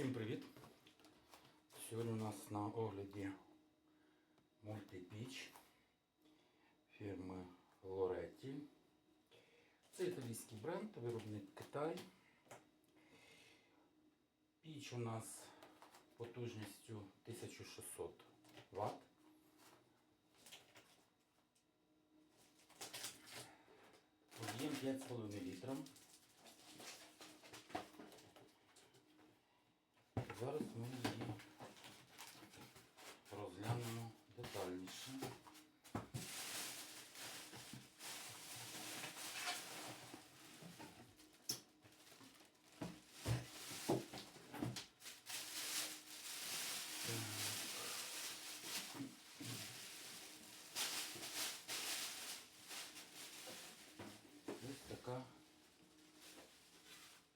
Всім привіт! Сьогодні у нас на огляді мультипіч фірми Лоретті. Це італійський бренд, виробник Китай. Піч у нас потужністю 1600 Вт. Об'єм 5,5 літра.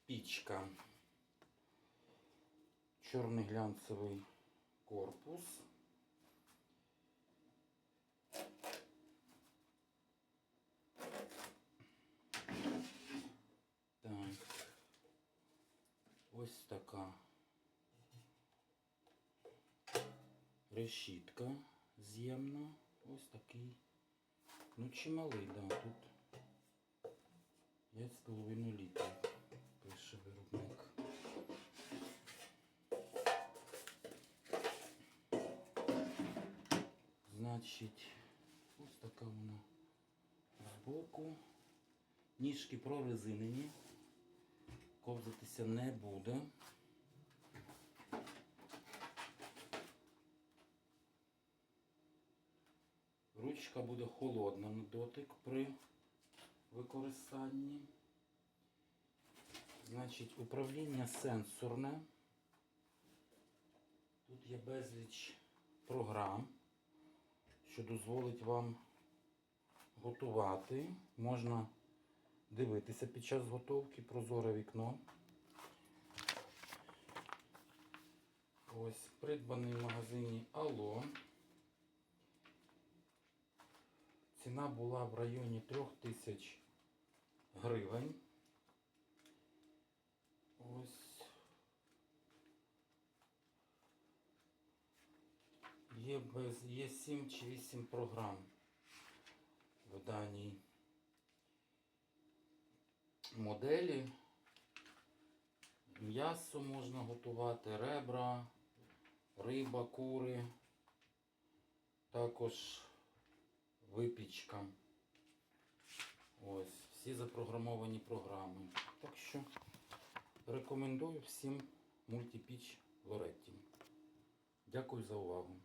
Пічка. Чорний глянцевий корпус. Так. Ось така решітка з'ємна. Ось такий. Ну, чималий, да, тут 5,5 літрів. Пише виробник. Значить, ось така вона збоку. Ніжки прорезинені. Ковзатися не буде. Ручка буде холодна на дотик при використанні. Значить, управління сенсорне. Тут є безліч програм що дозволить вам готувати. Можна дивитися під час готовки, прозоре вікно. Ось, придбаний в магазині Алло. Ціна була в районі 3000 гривень. Ось. Є, є 7 чи 8 програм в даній моделі. М'ясо можна готувати, ребра, риба, кури, також випічка. Ось, всі запрограмовані програми. Так що рекомендую всім мультипіч Лоретті. Дякую за увагу.